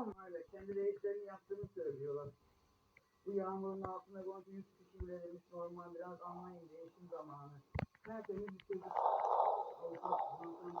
Onlarla kendi reislerin yaptığını söylüyorlar. Bu yağmurun altında Gonca 100 kişi bile demiş normal biraz anlayın değişim zamanı. Her türlü bir çocuk avukat Gonza'nın